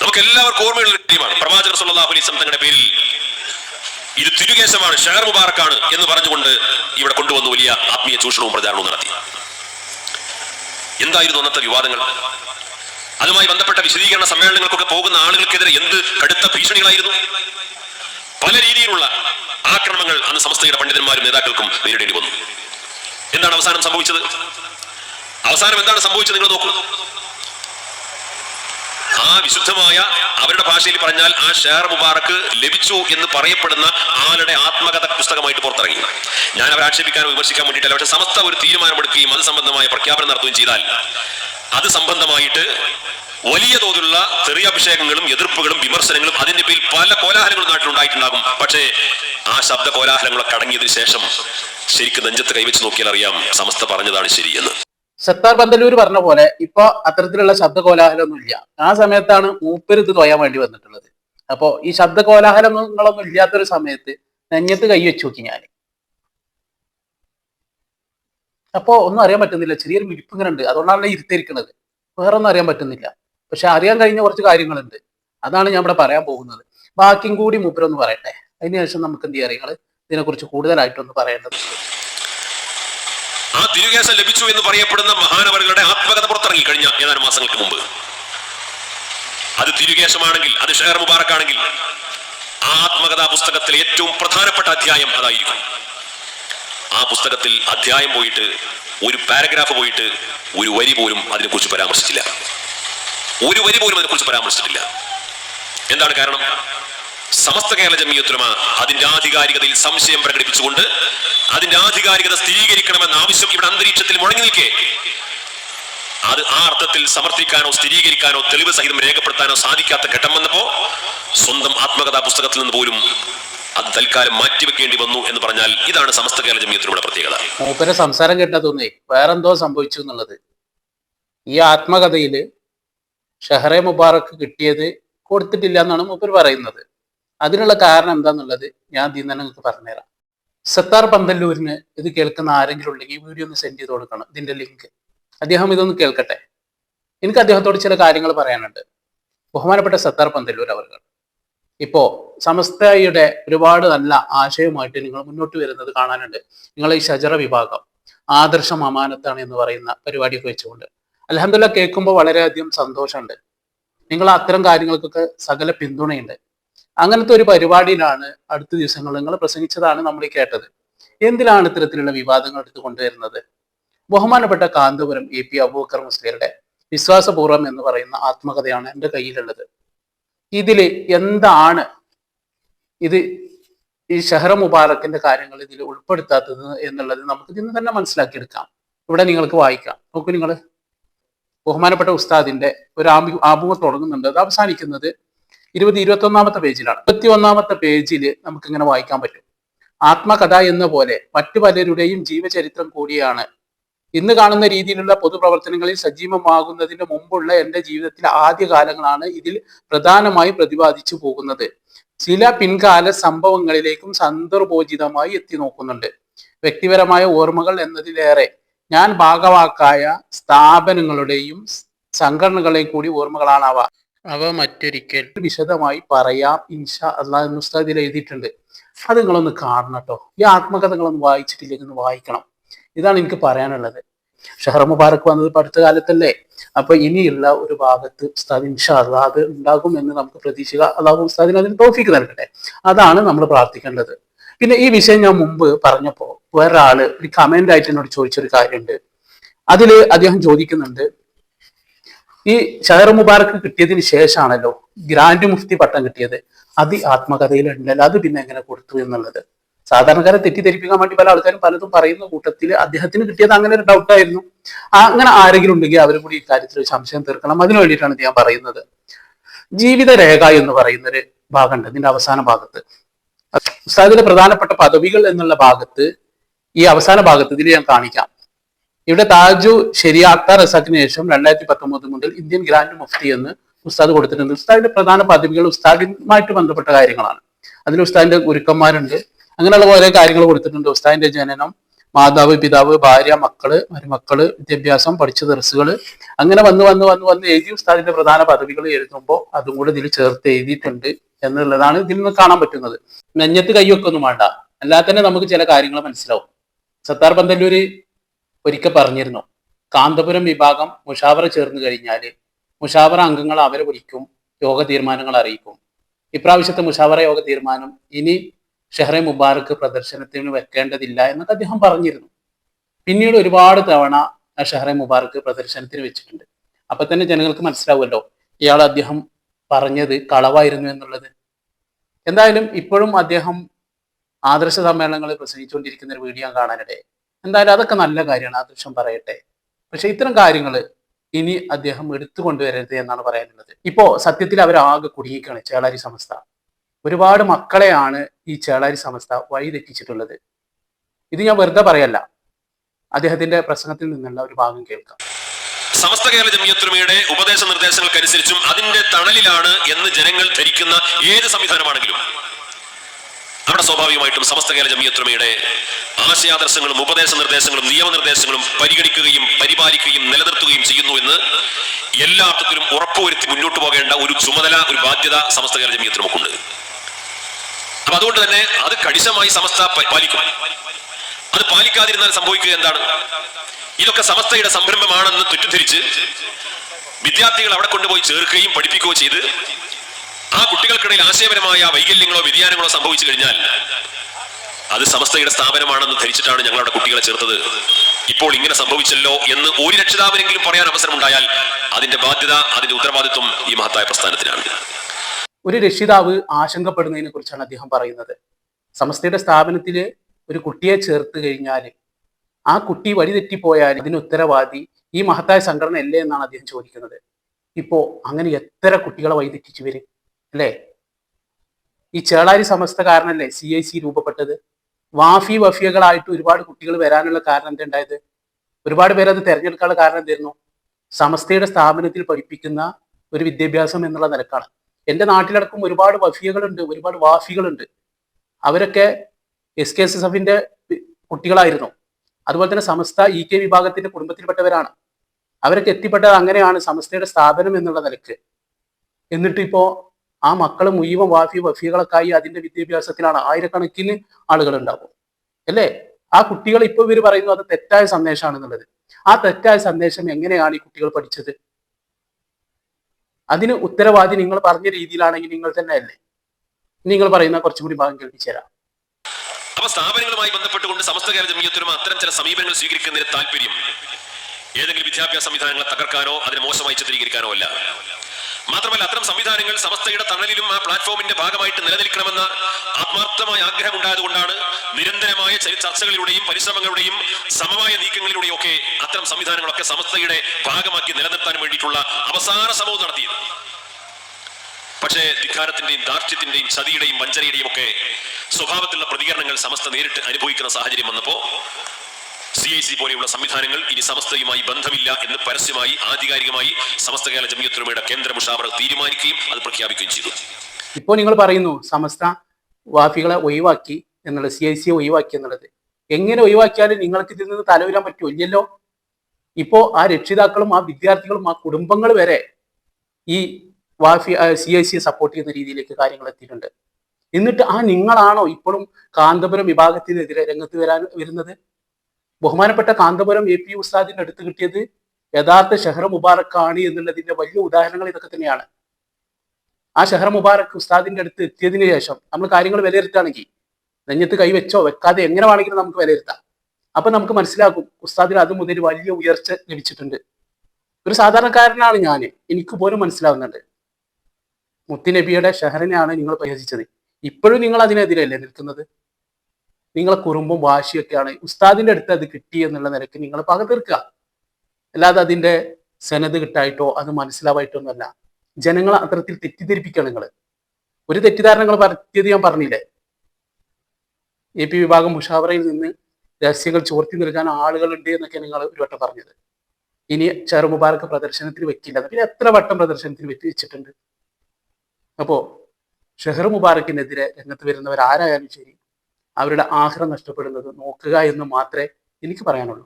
നമുക്ക് എല്ലാവർക്കും ഓർമ്മയുള്ള ഒരു ടീമാണ് പ്രവാചകർ സല്ലല്ലാഹു അലൈഹി വസല്ലം തങ്ങളുടെ പേരിൽ ഇത് തിരുകേശമാണ് ഷെയർ മുബാറക്കാണ് എന്ന് പറഞ്ഞുകൊണ്ട് ഇവിടെ കൊണ്ടുവന്ന് വലിയ ആത്മീയ ചൂഷണവും പ്രചാരണവും നടത്തി. എന്തായിരുന്നു അന്നത്തെ വിവാദങ്ങൾ? അതുമായി ബന്ധപ്പെട്ട വിശദീകരണ സമ്മേളനങ്ങൾക്കൊക്കെ പോകുന്ന ആളുകൾക്കെതിരെ എന്ത് കടുത്ത ഭീഷണികളായിരുന്നു? പല രീതിയിലുള്ള ആക്രമണങ്ങൾ അന്ന് സമസ്തയുടെ പണ്ഡിതന്മാരും നേതാക്കൾക്കും നേരിടേണ്ടി വന്നു. എന്താണ് അവസാനം സംഭവിച്ചത്? അവസാനം എന്താണ് സംഭവിച്ചത് നിങ്ങൾ നോക്കൂ. ആ വിശുദ്ധമായ അവരുടെ ഭാഷയിൽ പറഞ്ഞാൽ ആ ഷേർ മുബാറക്ക് ലഭിച്ചു എന്ന് പറയപ്പെടുന്ന ആളുടെ ആത്മകഥ പുസ്തകമായിട്ട് പുറത്തിറങ്ങി. ഞാൻ അവരെ ആക്ഷേപിക്കാനോ വിമർശിക്കാൻ വേണ്ടിയിട്ടല്ല പക്ഷെ സമസ്ത ഒരു തീരുമാനമെടുക്കുകയും അത് സംബന്ധമായ പ്രഖ്യാപനം നടത്തുകയും ചെയ്താൽ അത് സംബന്ധമായിട്ട് വലിയ തോതിലുള്ള തെറിയാഭിഷേകങ്ങളും എതിർപ്പുകളും വിമർശനങ്ങളും അതിന്റെ പേരിൽ പല കോലാഹലങ്ങളും നാട്ടിലുണ്ടായിട്ടുണ്ടാകും പക്ഷേ ആ ശബ്ദ കോലാഹലങ്ങളൊക്കെ അടങ്ങിയതിനു ശേഷം ശരിക്കും നെഞ്ചത്ത് കൈവച്ച് നോക്കിയാൽ അറിയാം സമസ്ത പറഞ്ഞതാണ് ശരിയെന്ന്. സത്താർ പന്തലൂർ പറഞ്ഞ പോലെ ഇപ്പൊ അത്തരത്തിലുള്ള ശബ്ദ കോലാഹലമൊന്നും ഇല്ല ആ സമയത്താണ് മൂപ്പര് ഇത് തൊയാൻ വേണ്ടി വന്നിട്ടുള്ളത്. അപ്പോ ഈ ശബ്ദ കോലാഹലങ്ങളൊന്നും ഇല്ലാത്തൊരു സമയത്ത് നെഞ്ഞത്ത് കൈ വെച്ച് നോക്കി ഞാൻ അപ്പോ ഒന്നും അറിയാൻ പറ്റുന്നില്ല. ചെറിയൊരു മിടിപ്പ് ഇങ്ങനെ ഉണ്ട് അതുകൊണ്ടാണ് ഇരുത്തിരിക്കുന്നത് വേറെ ഒന്നും അറിയാൻ പറ്റുന്നില്ല. പക്ഷെ അറിയാൻ കഴിഞ്ഞ കുറച്ച് കാര്യങ്ങളുണ്ട്. അതാണ് ഞാൻ ഇവിടെ പറയാൻ പോകുന്നത്. ബാക്കിയും കൂടി മൂപ്പരൊന്ന് പറയട്ടെ. അതിനുശേഷം നമുക്ക് എന്ത് ചെയ്യാം ഇതിനെക്കുറിച്ച് കൂടുതലായിട്ടൊന്ന് പറയേണ്ടതുണ്ട്. ആ തിരുകേശം ലഭിച്ചു എന്ന് പറയപ്പെടുന്ന മഹാനവരുടെ ആത്മകഥ പുറത്തിറങ്ങി കഴിഞ്ഞ ഏതാനും മാസങ്ങൾക്ക് മുമ്പ്. അത് തിരുകേശമാണെങ്കിൽ അത് ഷെയർ മുബാറക്കാണെങ്കിൽ ആ ആത്മകഥാ പുസ്തകത്തിലെ ഏറ്റവും പ്രധാനപ്പെട്ട അധ്യായം അതായിരിക്കും. ആ പുസ്തകത്തിൽ അധ്യായം പോയിട്ട് ഒരു പാരഗ്രാഫ് പോയിട്ട് ഒരു വരി പോലും അതിനെക്കുറിച്ച് പരാമർശിച്ചില്ല. ഒരു വരി പോലും അതിനെക്കുറിച്ച് പരാമർശിച്ചിട്ടില്ല. എന്താണ് കാരണം? സമസ്ത കേരള ജമിയത്തുലമ അതിന്റെ ആധികാരികതയിൽ സംശയം പ്രകടിപ്പിച്ചുകൊണ്ട് അതിന്റെ ആധികാരികത സ്ഥിരീകരിക്കണമെന്ന ആവശ്യം ഇവിടെ അന്തരീക്ഷത്തിൽ മുഴങ്ങി നിൽക്കേ. അത് ആ അർത്ഥത്തിൽ സമർത്ഥിക്കാനോ സ്ഥിരീകരിക്കാനോ തെളിവ് സഹിതം രേഖപ്പെടുത്താനോ സാധിക്കാത്ത ഘട്ടം വന്നപ്പോ സ്വന്തം ആത്മകഥാ പുസ്തകത്തിൽ നിന്ന് പോലും അത് തൽക്കാലം മാറ്റിവെക്കേണ്ടി വന്നു എന്ന് പറഞ്ഞാൽ ഇതാണ് സമസ്ത കേരള ജമിയത്തിലുള്ള പ്രത്യേകത. മൂപ്പരെ സംസാരം കേട്ടാ തോന്നേ വേറെന്തോ സംഭവിച്ചു എന്നുള്ളത്. ഈ ആത്മകഥയിൽ ഷെഹറെ മുബാറക്ക് കിട്ടിയത് കൊടുത്തിട്ടില്ല എന്നാണ് മൂപ്പർ പറയുന്നത്. അതിനുള്ള കാരണം എന്താന്നുള്ളത് ഞാൻ ഇതിൽ തന്നെ നിങ്ങൾക്ക് പറഞ്ഞുതരാം. സത്താർ പന്തല്ലൂരിന് ഇത് കേൾക്കുന്ന ആരെങ്കിലും ഉണ്ടെങ്കിൽ ഈ വീഡിയോ ഒന്ന് സെൻഡ് ചെയ്ത് കൊടുക്കണം ഇതിന്റെ ലിങ്ക് അദ്ദേഹം ഇതൊന്ന് കേൾക്കട്ടെ. എനിക്ക് അദ്ദേഹത്തോട് ചില കാര്യങ്ങൾ പറയാനുണ്ട്. ബഹുമാനപ്പെട്ട സത്താർ പന്തല്ലൂർ അവർ ഇപ്പോ സമസ്തയുടെ ഒരുപാട് നല്ല ആശയവുമായിട്ട് നിങ്ങൾ മുന്നോട്ട് വരുന്നത് കാണാനുണ്ട്. നിങ്ങൾ ഈ ഷജറ വിഭാഗം ആദർശം അമാനത്താണ് എന്ന് പറയുന്ന പരിപാടിയൊക്കെ വെച്ചുകൊണ്ട്. അലഹമില്ല കേൾക്കുമ്പോൾ വളരെയധികം സന്തോഷമുണ്ട്. നിങ്ങൾ അത്തരം കാര്യങ്ങൾക്കൊക്കെ സകല പിന്തുണയുണ്ട്. അങ്ങനത്തെ ഒരു പരിപാടിയിലാണ് അടുത്ത ദിവസങ്ങൾ നിങ്ങൾ പ്രസംഗിച്ചതാണ് നമ്മൾ കേട്ടത്. എന്തിനാണ് ഇത്തരത്തിലുള്ള വിവാദങ്ങൾ എടുത്തു കൊണ്ടുവരുന്നത്? ബഹുമാനപ്പെട്ട കാന്തപുരം എ പി അബൂക്കർ മുസ്ലിയുടെ വിശ്വാസപൂർവം എന്ന് പറയുന്ന ആത്മകഥയാണ് എന്റെ കയ്യിലുള്ളത്. ഇതിൽ എന്താണ് ഇത് ഈ ഷഹറ മുബാറക്കിന്റെ കാര്യങ്ങൾ ഇതിൽ ഉൾപ്പെടുത്താത്തത് എന്നുള്ളത് നമുക്ക് ഇന്ന് തന്നെ മനസ്സിലാക്കിയെടുക്കാം. ഇവിടെ നിങ്ങൾക്ക് വായിക്കാം. നോക്കൂ നിങ്ങൾ. ബഹുമാനപ്പെട്ട ഉസ്താദിന്റെ ഒരു ആഭിമുഖം തുടങ്ങുന്നുണ്ട്. അത് അവസാനിക്കുന്നത് ഇരുപത് ഇരുപത്തി ഒന്നാമത്തെ പേജിലാണ്. ഇരുപത്തി ഒന്നാമത്തെ പേജിൽ നമുക്ക് ഇങ്ങനെ വായിക്കാൻ പറ്റും. ആത്മകഥ എന്ന പോലെ മറ്റു പലരുടെയും ജീവചരിത്രം കൂടിയാണ്. ഇന്ന് കാണുന്ന രീതിയിലുള്ള പൊതുപ്രവർത്തനങ്ങളിൽ സജീവമാകുന്നതിന് മുമ്പുള്ള എന്റെ ജീവിതത്തിലെ ആദ്യകാലങ്ങളാണ് ഇതിൽ പ്രധാനമായി പ്രതിപാദിച്ചു പോകുന്നത്. ചില പിൻകാല സംഭവങ്ങളിലേക്കും സന്ദർഭോചിതമായി എത്തി നോക്കുന്നുണ്ട്. വ്യക്തിപരമായ ഓർമ്മകൾ എന്നതിലേറെ ഞാൻ ഭാഗവാക്കായ സ്ഥാപനങ്ങളുടെയും സംഘടനകളെയും കൂടി ഓർമ്മകളാണ് അവ മറ്റൊരിക്കൽ. വിശദമായി പറയാം. ഇൻഷാ അള്ളാഹ് എന്ന് എഴുതിയിട്ടുണ്ട്. അത് നിങ്ങളൊന്ന് കാണണം കേട്ടോ ഈ ആത്മകഥകളൊന്ന് വായിച്ചിട്ടില്ലെങ്കിൽ ഒന്ന് വായിക്കണം. ഇതാണ് എനിക്ക് പറയാനുള്ളത്. ഷഹർ മുബാറക്ക് വന്നത് അടുത്ത കാലത്തല്ലേ? അപ്പൊ ഇനിയുള്ള ഒരു ഭാഗത്ത് ഉസ്താദ് ഇൻഷാ അള്ളാഹ് അത് ഉണ്ടാകും എന്ന് നമുക്ക് പ്രതീക്ഷിക്കുക. അള്ളാഹു ഉസ്താദിന് അതിന് തോഫിക്ക് നൽകട്ടെ. അതാണ് നമ്മൾ പ്രാർത്ഥിക്കേണ്ടത്. പിന്നെ ഈ വിഷയം ഞാൻ മുമ്പ് പറഞ്ഞപ്പോ വേറൊരാൾ ഒരു കമന്റ് ആയിട്ട് എന്നോട് ചോദിച്ചൊരു കാര്യമുണ്ട്. അതിൽ അദ്ദേഹം ചോദിക്കുന്നുണ്ട് ഈ ഷഹർ മുബാറക്ക് കിട്ടിയതിന് ശേഷമാണല്ലോ ഗ്രാൻഡ് മുഫ്തി പട്ടം കിട്ടിയത്. അത് ഈ ആത്മകഥയിൽ ഉണ്ടല്ലോ അത് പിന്നെ എങ്ങനെ കൊടുത്തു എന്നുള്ളത്? സാധാരണക്കാരെ തെറ്റിദ്ധരിപ്പിക്കാൻ വേണ്ടി പല ആൾക്കാരും പലതും പറയുന്ന കൂട്ടത്തിൽ അദ്ദേഹത്തിന് കിട്ടിയത് അങ്ങനെ ഒരു ഡൗട്ടായിരുന്നു അങ്ങനെ ആരെങ്കിലും ഉണ്ടെങ്കിൽ അവരും കൂടി ഇക്കാര്യത്തിൽ സംശയം തീർക്കണം. അതിനു വേണ്ടിയിട്ടാണ് ഞാൻ പറയുന്നത്. ജീവിതരേഖ എന്ന് പറയുന്ന ഒരു ഭാഗമുണ്ട്. ഇതിന്റെ അവസാന ഭാഗത്ത്. ഉസ്താദിലെ പ്രധാനപ്പെട്ട പദവികൾ എന്നുള്ള ഭാഗത്ത് ഈ അവസാന ഭാഗത്ത് ഇതിൽ ഞാൻ കാണിക്കാം. ഇവിടെ താജു ശരിയാക്ക റസാക്കിന് ശേഷം രണ്ടായിരത്തി പത്തൊമ്പത് മുതൽ ഇന്ത്യൻ ഗ്രാൻഡ് മുഫ്തി എന്ന് ഉസ്താദ് കൊടുത്തിട്ടുണ്ട്. ഉസ്താദിന്റെ പ്രധാന പദവികൾ ഉസ്താദിനുമായിട്ട് ബന്ധപ്പെട്ട കാര്യങ്ങളാണ്. അതിൽ ഉസ്താദിന്റെ ഗുരുക്കന്മാരുണ്ട്. അങ്ങനെയുള്ള ഓരോ കാര്യങ്ങൾ കൊടുത്തിട്ടുണ്ട്. ഉസ്താദിന്റെ ജനനം മാതാവ് പിതാവ് ഭാര്യ മക്കൾ മരുമക്കൾ വിദ്യാഭ്യാസം പഠിച്ച ദർസുകൾ അങ്ങനെ വന്ന് വന്ന് വന്ന് വന്ന് എഴുതി ഉസ്താദിന്റെ പ്രധാന പദവികൾ എഴുതുമ്പോൾ അതും കൂടെ ഇതിൽ ചേർത്ത് എഴുതിയിട്ടുണ്ട് എന്നുള്ളതാണ് ഇതിൽ നിന്ന് കാണാൻ പറ്റുന്നത്. നെഞ്ഞത്ത് കൈയൊക്കെ ഒന്നും വേണ്ട. അല്ലാതെ തന്നെ നമുക്ക് ചില കാര്യങ്ങൾ മനസ്സിലാവും. സത്താർ പന്തല്ലൂര് ഒരിക്കൽ പറഞ്ഞിരുന്നു. കാന്തപുരം വിഭാഗം മുഷാവറ ചേർന്ന് കഴിഞ്ഞാൽ മുഷാവറ അംഗങ്ങൾ അവരെ വിളിക്കും യോഗ തീരുമാനങ്ങൾ അറിയിക്കും. ഇപ്രാവശ്യത്തെ മുഷാവറ യോഗ തീരുമാനം ഇനി ഷെഹറെ മുബാറക്ക് പ്രദർശനത്തിന് വെക്കേണ്ടതില്ല എന്നൊക്കെ അദ്ദേഹം പറഞ്ഞിരുന്നു. പിന്നീട് ഒരുപാട് തവണ ഷെഹ്റെ മുബാറക്ക് പ്രദർശനത്തിന് വെച്ചിട്ടുണ്ട്. അപ്പൊ തന്നെ ജനങ്ങൾക്ക് മനസ്സിലാവുമല്ലോ ഇയാൾ അദ്ദേഹം പറഞ്ഞത് കളവായിരുന്നു എന്നുള്ളത്. എന്തായാലും ഇപ്പോഴും അദ്ദേഹം ആദർശ സമ്മേളനങ്ങളിൽ പ്രസംഗിച്ചുകൊണ്ടിരിക്കുന്ന ഒരു വീഡിയോ കാണാനിടയായി. കാണാനിടെ എന്തായാലും അതൊക്കെ നല്ല കാര്യമാണ് ആദർശം പറയട്ടെ. പക്ഷെ ഇത്തരം കാര്യങ്ങൾ ഇനി അദ്ദേഹം എടുത്തു കൊണ്ടുവരരുത് എന്നാണ് പറയാനുള്ളത്. ഇപ്പോ സത്യത്തിൽ അവരാകെ കുടുങ്ങിക്കാണ് ചേളാരി സമസ്ത. ഒരുപാട് മക്കളെയാണ് ഈ ചേളാരി സമസ്ത വഴിതെറ്റിച്ചിട്ടുള്ളത് ഇത് ഞാൻ വെറുതെ പറയല്ല. അദ്ദേഹത്തിന്റെ പ്രസംഗത്തിൽ നിന്നുള്ള ഒരു ഭാഗം കേൾക്കാം. സമസ്ത കേരള ജമിയത്തുമയുടെ ഉപദേശ നിർദ്ദേശങ്ങൾക്കനുസരിച്ചും അതിന്റെ തണലിലാണ് എന്ന് ജനങ്ങൾ ധരിക്കുന്ന ഏത് സംവിധാനമാണെങ്കിലും. അവിടെ സ്വാഭാവികമായിട്ടും സമസ്ത കേരള ജമിയത്തുമയുടെ ആശയാദർശങ്ങളും ഉപദേശ നിർദ്ദേശങ്ങളും നിയമനിർദ്ദേശങ്ങളും പരിഗണിക്കുകയും പരിപാലിക്കുകയും നിലനിർത്തുകയും ചെയ്യുന്നു എന്ന് എല്ലാ അർത്ഥത്തിലും ഉറപ്പുവരുത്തി മുന്നോട്ട് പോകേണ്ട ഒരു ചുമതല ഒരു ബാധ്യത സമസ്ത കേരള ജമിയത്തിനുമൊക്കെയുണ്ട് അപ്പൊ അതുകൊണ്ട് തന്നെ അത് കടിശമായി സമസ്ത പാലിക്കും. അത് പാലിക്കാതിരുന്നാൽ സംഭവിക്കുക എന്താണ്? ഇതൊക്കെ സമസ്തയുടെ സംരംഭമാണെന്ന് തെറ്റിദ്ധരിച്ച് വിദ്യാർത്ഥികൾ അവിടെ കൊണ്ടുപോയി ചേർക്കുകയും പഠിപ്പിക്കുകയോ ചെയ്ത് ആ കുട്ടികൾക്കിടയിൽ ആശയപരമായ വൈകല്യങ്ങളോ വ്യതിയാനങ്ങളോ സംഭവിച്ചു കഴിഞ്ഞാൽ അത് സമസ്തയുടെ സ്ഥാപനമാണെന്ന് ധരിച്ചിട്ടാണ് ഞങ്ങളുടെ കുട്ടികളെ ചേർത്തത്. ഇപ്പോൾ ഇങ്ങനെ സംഭവിച്ചല്ലോ എന്ന് ഒരു രക്ഷിതാവിനെങ്കിലും പറയാൻ അവസരമുണ്ടായാൽ അതിന്റെ ബാധ്യത അതിന്റെ ഉത്തരവാദിത്വം ഈ മഹത്തായ പ്രസ്ഥാനത്തിനാണ്. ഒരു രക്ഷിതാവ് ആശങ്കപ്പെടുന്നതിനെ കുറിച്ചാണ് അദ്ദേഹം പറയുന്നത്. സമസ്തയുടെ സ്ഥാപനത്തിൽ ഒരു കുട്ടിയെ ചേർത്ത് കഴിഞ്ഞാൽ ആ കുട്ടി വഴിതെറ്റിപ്പോയാൽ അതിന് ഉത്തരവാദി ഈ മഹത്തായ സംഘടന അല്ലേ എന്നാണ് അദ്ദേഹം ചോദിക്കുന്നത്. ഇപ്പോ അങ്ങനെ എത്ര കുട്ടികളെ വഴിതെറ്റിച്ചു വരും? അല്ലേ? ഈ ചേളാരി സമസ്ത കാരണല്ലേ സി ഐ സി രൂപപ്പെട്ടത്? വാഫി വഫിയകളായിട്ട് ഒരുപാട് കുട്ടികൾ വരാനുള്ള കാരണം എന്താ ഉണ്ടായത്? ഒരുപാട് പേര് അത് തിരഞ്ഞെടുക്കാനുള്ള കാരണം എന്തായിരുന്നു? സമസ്തയുടെ സ്ഥാപനത്തിൽ പഠിപ്പിക്കുന്ന ഒരു വിദ്യാഭ്യാസം എന്നുള്ള നിലക്കാണ്. എന്റെ നാട്ടിലടക്കം ഒരുപാട് വഫിയകളുണ്ട് ഒരുപാട് വാഫികളുണ്ട്. അവരൊക്കെ എസ് കെ എസ് എസ് എഫിന്റെ കുട്ടികളായിരുന്നു. അതുപോലെ തന്നെ സമസ്ത ഇ കെ വിഭാഗത്തിന്റെ കുടുംബത്തിൽപ്പെട്ടവരാണ്. അവരൊക്കെ എത്തിപ്പെട്ടത് അങ്ങനെയാണ് സമസ്തയുടെ സ്ഥാപനം എന്നുള്ള നിലയ്ക്ക്. എന്നിട്ട് ഇപ്പോ ആ മക്കൾ മുഴുവൻ വാഫി വഫികളൊക്കെ അതിന്റെ വിദ്യാഭ്യാസത്തിലാണ് ആയിരക്കണക്കിന് ആളുകൾ ഉണ്ടാവും അല്ലേ? ആ കുട്ടികൾ ഇപ്പൊ ഇവർ പറയുന്നു അത് തെറ്റായ സന്ദേശമാണെന്നുള്ളത്. ആ തെറ്റായ സന്ദേശം എങ്ങനെയാണ് ഈ കുട്ടികൾ പഠിച്ചത്? അതിന് ഉത്തരവാദി നിങ്ങൾ പറഞ്ഞ രീതിയിലാണെങ്കിൽ നിങ്ങൾ തന്നെ അല്ലേ നിങ്ങൾ പറയുന്ന കുറച്ചും കൂടി ഭാഗം കേൾപ്പിച്ചു തരാം. അപ്പൊ സ്ഥാപനങ്ങളുമായി ബന്ധപ്പെട്ടുകൊണ്ട് സമസ്ത കേരള ജമിയത്തിനും അത്തരം ചില സമീപനങ്ങൾ സ്വീകരിക്കുന്നതിന് താല്പര്യം ഏതെങ്കിലും വിദ്യാഭ്യാസ സംവിധാനങ്ങളെ തകർക്കാനോ അതിനെ മോശമായി ചിത്രീകരിക്കാനോ അല്ല. മാത്രമല്ല അത്തരം സംവിധാനങ്ങൾ സമസ്തയുടെ തണലിലും ആ പ്ലാറ്റ്ഫോമിന്റെ ഭാഗമായിട്ട് നിലനിൽക്കണമെന്ന ആത്മാർത്ഥമായ ആഗ്രഹം ഉണ്ടായതുകൊണ്ടാണ് നിരന്തരമായ ചർച്ചകളിലൂടെയും പരിശ്രമങ്ങളുടെയും സമവായ നീക്കങ്ങളിലൂടെയും ഒക്കെ അത്തരം സംവിധാനങ്ങളൊക്കെ സമസ്തയുടെ ഭാഗമാക്കി നിലനിർത്താൻ വേണ്ടിയിട്ടുള്ള അവസാന ശ്രമവും നടത്തിയത്. പക്ഷേ ധിക്കാരത്തിന്റെയും ദാർഢ്യത്തിന്റെയും ചതിയുടെയും വഞ്ചനയുടെയും ഒക്കെ സ്വഭാവത്തിലുള്ള പ്രതികരണങ്ങൾ സമസ്ത നേരിട്ട് അനുഭവിക്കുന്ന സാഹചര്യം വന്നപ്പോ സി ഐ സി പോലെയുള്ള സംവിധാനങ്ങൾ ഇനി സമസ്തയുമായി ബന്ധമില്ല എന്ന് പരസ്യമായി ആധികാരികമായി സമസ്ത കേരള ജമിയത്തുലമയുടെ കേന്ദ്ര മുഷാവറ തീരുമാനിക്കുകയും അത് പ്രഖ്യാപിക്കുകയും ചെയ്തു. ഇപ്പോൾ നിങ്ങൾ പറയുന്നു സമസ്ത വാഫികളെ ഒഴിവാക്കി എന്നുള്ളത് സി ഐ സി ഒഴിവാക്കി എന്നുള്ളത്. എങ്ങനെ ഒഴിവാക്കിയാലും നിങ്ങൾക്ക് ഇതിൽ നിന്ന് തലവരാൻ പറ്റുമോ? ഇല്ലല്ലോ. ഇപ്പോ ആ രക്ഷിതാക്കളും ആ വിദ്യാർത്ഥികളും ആ കുടുംബങ്ങൾ വരെ ഈ വാഫി സി ഐ സിയെ സപ്പോർട്ട് ചെയ്യുന്ന രീതിയിലേക്ക് കാര്യങ്ങൾ എത്തിയിട്ടുണ്ട്. എന്നിട്ട് ആ നിങ്ങളാണോ ഇപ്പോഴും കാന്തപുരം വിഭാഗത്തിനെതിരെ രംഗത്ത് വരാൻ വരുന്നത്? ബഹുമാനപ്പെട്ട കാന്തപുരം എ പി ഉസ്താദിന്റെ അടുത്ത് കിട്ടിയത് യഥാർത്ഥ ഷെഹർ മുബാറക്കാണ് എന്നുള്ളതിന്റെ വലിയ ഉദാഹരണങ്ങൾ ഇതൊക്കെ തന്നെയാണ്. ആ ഷെഹർ മുബാറക് ഉസ്താദിന്റെ അടുത്ത് എത്തിയതിനു ശേഷം നമ്മൾ കാര്യങ്ങൾ വിലയിരുത്തുകയാണെങ്കിൽ നെഞ്ഞത്ത് കൈവച്ചോ വെക്കാതെ എങ്ങനെ വേണമെങ്കിലും നമുക്ക് വിലയിരുത്താം. അപ്പൊ നമുക്ക് മനസ്സിലാക്കും ഉസ്താദിന് അത് മുതൽ വലിയ ഉയർച്ച ലഭിച്ചിട്ടുണ്ട്. ഒരു സാധാരണക്കാരനാണ് ഞാൻ. എനിക്ക് പോലും മനസ്സിലാവുന്നുണ്ട്. മുത്തുനബിയുടെ ഷെഹറിനെയാണ് നിങ്ങൾ പരിഹസിച്ചത്. ഇപ്പോഴും നിങ്ങൾ അതിനെതിരല്ലേ നിൽക്കുന്നത്? നിങ്ങളെ കുറുമ്പും വാശിയൊക്കെയാണ് ഉസ്താദിന്റെ അടുത്ത് അത് കിട്ടി എന്നുള്ള നിലയ്ക്ക് നിങ്ങൾ പക തീർക്കുക. അല്ലാതെ അതിന്റെ സനത് കിട്ടായിട്ടോ അത് മനസ്സിലാവായിട്ടോ ഒന്നുമല്ല. ജനങ്ങളെ അത്തരത്തിൽ തെറ്റിദ്ധരിപ്പിക്കുക നിങ്ങൾ ഒരു തെറ്റിദ്ധാരണകൾ പറ്റിയത് ഞാൻ പറഞ്ഞില്ലേ? എ പി വിഭാഗം മുഷാവറയിൽ നിന്ന് രഹസ്യങ്ങൾ ചോർത്തി നൽകാൻ ആളുകളുണ്ട് എന്നൊക്കെ നിങ്ങൾ ഒരു വട്ടം പറഞ്ഞത്. ഇനി ചെറു മുബാറക്ക് പ്രദർശനത്തിൽ വെക്കില്ല. പിന്നെ എത്ര വട്ടം പ്രദർശനത്തിൽ വെച്ച് വെച്ചിട്ടുണ്ട്? അപ്പോ ഷെഹർ മുബാറക്കിനെതിരെ രംഗത്ത് വരുന്നവർ ആരായാലും ശരി അവരുടെ ആഹാരം നഷ്ടപ്പെടുന്നത് നോക്കുക എന്ന് മാത്രമേ എനിക്ക് പറയാനുള്ളൂ.